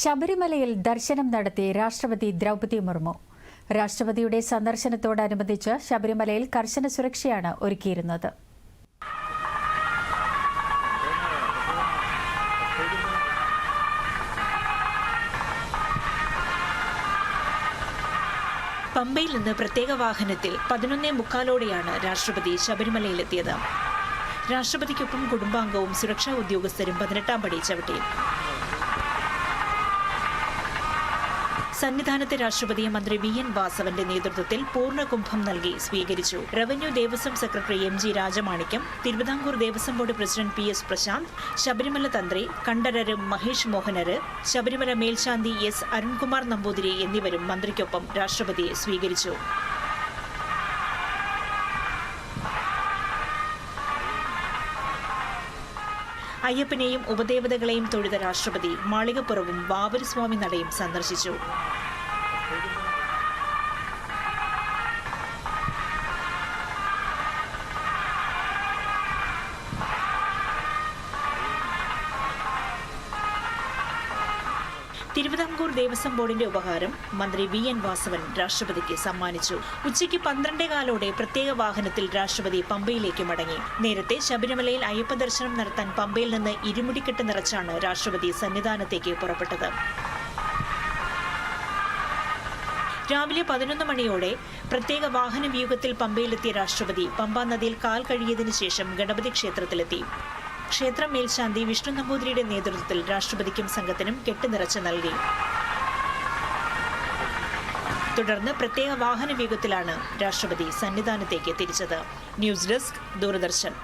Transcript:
ശബരിമലയിൽ ദർശനം നടത്തി രാഷ്ട്രപതി ദ്രൗപതി മുർമു. രാഷ്ട്രപതിയുടെ സന്ദർശനത്തോടനുബന്ധിച്ച് ശബരിമലയിൽ കർശന സുരക്ഷയാണ് ഒരുക്കിയിരുന്നത്. പമ്പയിൽ നിന്ന് പ്രത്യേക വാഹനത്തിൽ പതിനൊന്നേ മുക്കാലോടെയാണ് രാഷ്ട്രപതി ശബരിമലയിലെത്തിയത്. രാഷ്ട്രപതിക്കൊപ്പം കുടുംബാംഗവും സുരക്ഷാ ഉദ്യോഗസ്ഥരും പതിനെട്ടാം പടി ചവിട്ടി. സന്നിധാനത്തെ രാഷ്ട്രപതി മന്ത്രി വി എൻ വാസവന്റെ നേതൃത്വത്തിൽ പൂർണ കുംഭം നൽകി സ്വീകരിച്ചു. Revenue Devaswom secretary M G Rajamanickam Thiruvithamkoor Devaswom board president P S Prashanth Sabarimala തന്ത്രി കണ്ഠരര് മഹേഷ് മോഹനര് ശബരിമല മേൽശാന്തി എസ് അരുൺകുമാർ നമ്പൂതിരി എന്നിവരും മന്ത്രിക്കൊപ്പം രാഷ്ട്രപതിയെ സ്വീകരിച്ചു. അയ്യപ്പനെയും ഉപദേവതകളെയും തൊഴുത രാഷ്ട്രപതി മാളികപ്പുറവും വാവരുസ്വാമി നടയും സന്ദർശിച്ചു. തിരുവിതാംകൂർ ദേവസ്വം ബോർഡിന്റെ ഉപഹാരം മന്ത്രി വി എൻ വാസവൻ രാഷ്ട്രപതിക്ക് സമ്മാനിച്ചു. ഉച്ചയ്ക്ക് പന്ത്രണ്ടേ കാലോടെ പ്രത്യേക വാഹനത്തിൽ രാഷ്ട്രപതി പമ്പയിലേക്ക് മടങ്ങി. നേരത്തെ ശബരിമലയിൽ അയ്യപ്പ ദർശനം നടത്താൻ പമ്പയിൽ നിന്ന് ഇരുമുടിക്കെട്ട് നിറച്ചാണ് രാഷ്ട്രപതി സന്നിധാനത്തേക്ക് പുറപ്പെട്ടത്. രാവിലെ പതിനൊന്ന് മണിയോടെ പ്രത്യേക വാഹന വ്യൂഹത്തിൽ പമ്പയിലെത്തിയ രാഷ്ട്രപതി പമ്പാ നദിയിൽ കാൽ കഴിയതിനു ശേഷം ഗണപതി ക്ഷേത്രത്തിലെത്തി. ക്ഷേത്രം മേൽശാന്തി വിഷ്ണു നമ്പൂതിരിയുടെ നേതൃത്വത്തിൽ രാഷ്ട്രപതിക്കും സംഘത്തിനും കെട്ടുനിറച്ച് നൽകി. തുടർന്ന് പ്രത്യേക വാഹന വ്യൂഹത്തിലാണ് രാഷ്ട്രപതി സന്നിധാനത്തേക്ക് തിരിച്ചത്. News desk Doordarshan.